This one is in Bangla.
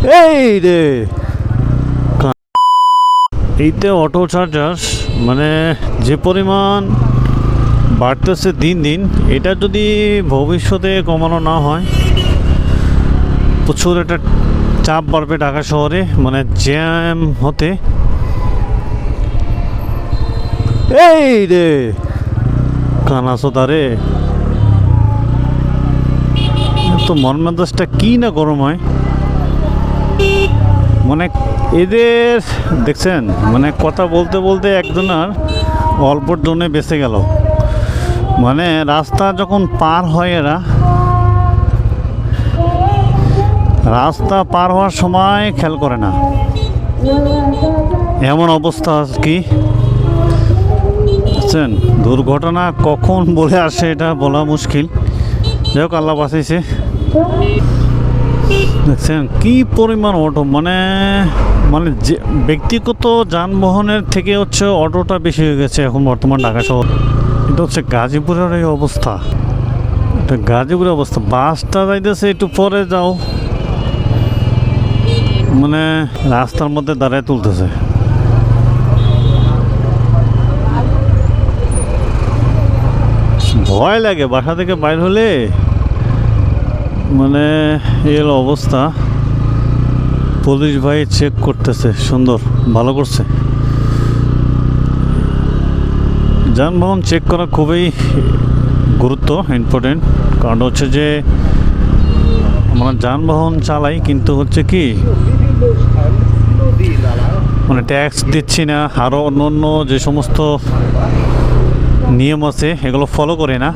এই রে এইতে অটো চার্জার্স মানে যে পরিমাণ বাড়তেছে দিন দিন এটা যদি ভবিষ্যতে কমানো না হয় প্রচুর একটা চাপ বাড়বে ঢাকা শহরে মানে জ্যাম হতে। এই রে কানাসোদা রে তো মন মেজাজটা কি না গরম হয়? মানে এদের, দেখছেন মানে কথা বলতে বলতে একজনের অল্পর জন্য বেঁচে গেল। মানে রাস্তা যখন পার হয় এরা, রাস্তা পার হওয়ার সময় খেয়াল করে না। এমন অবস্থা কি? বুঝছেন? দুর্ঘটনা কখন বলে আসে এটা বলা মুশকিল। যাই হোক, আল্লাহ বাঁচাইছে। দেখছেন কি পরিমাণ অটো মানে মানে যে ব্যক্তিগত যানবাহনের থেকে হচ্ছে অটোটা বেশি হয়ে গেছে এখন বর্তমান ঢাকা শহর। এটা হচ্ছে গাজীপুরের এই অবস্থা। এটা গাজীপুরের অবস্থা। বাসটা যাইতেছে একটু পরে যাও। মানে রাস্তার মধ্যে দাঁড়ায় তুলতেছে। ভয় লাগে বাসা থেকে বাইর হলে। মানে হলো অবস্থা। পুলিশ ভাই চেক করতেছে, সুন্দর, ভালো করছে। যানবাহন চেক করা খুবই গুরুত্ব ইম্পর্টেন্ট কারণ হচ্ছে যে, আমরা যানবাহন চালাই, কিন্তু হচ্ছে কি মানে ট্যাক্স দিচ্ছি না আরও অন্য অন্য যে সমস্ত নিয়ম আছে, এগুলো ফলো করে না।